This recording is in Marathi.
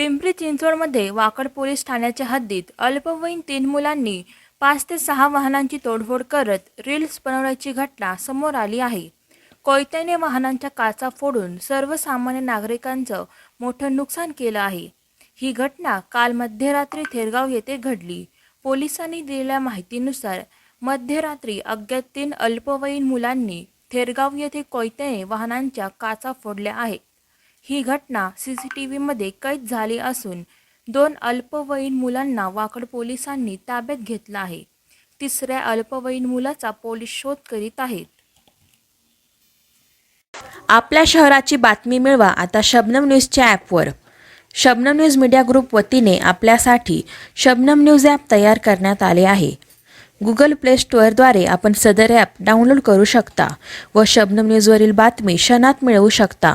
पिंपरी चिंचवडमध्ये वाकड पोलीस ठाण्याच्या हद्दीत अल्पवयीन तीन मुलांनी पाच ते सहा वाहनांची तोडफोड करत रील्स बनवण्याची घटना समोर आली आहे. कोयत्याने वाहनांच्या काचा फोडून सर्वसामान्य नागरिकांचं मोठं नुकसान केलं आहे. ही घटना काल मध्यरात्री थेरगाव येथे घडली. पोलिसांनी दिलेल्या माहितीनुसार मध्यरात्री अज्ञात तीन अल्पवयीन मुलांनी थेरगाव येथे कोयत्याने वाहनांच्या काचा फोडल्या आहेत. ही घटना सी सी टी व्हीमध्ये कैद झाली असून दोन अल्पवयीन मुलांना वाकड पोलिसांनी ताब्यात घेतलं आहे. तिसऱ्या अल्पवयीन मुलाचा पोलीस शोध करीत आहेत. आपल्या शहराची बातमी मिळवा आता शबनम न्यूजच्या ॲपवर. शबनम न्यूज मीडिया ग्रुप वतीने आपल्यासाठी शबनम न्यूज ॲप तयार करण्यात आले आहे. गुगल प्ले स्टोअरद्वारे आपण सदर ॲप डाउनलोड करू शकता व शबनम न्यूजवरील बातमी क्षणात मिळवू शकता.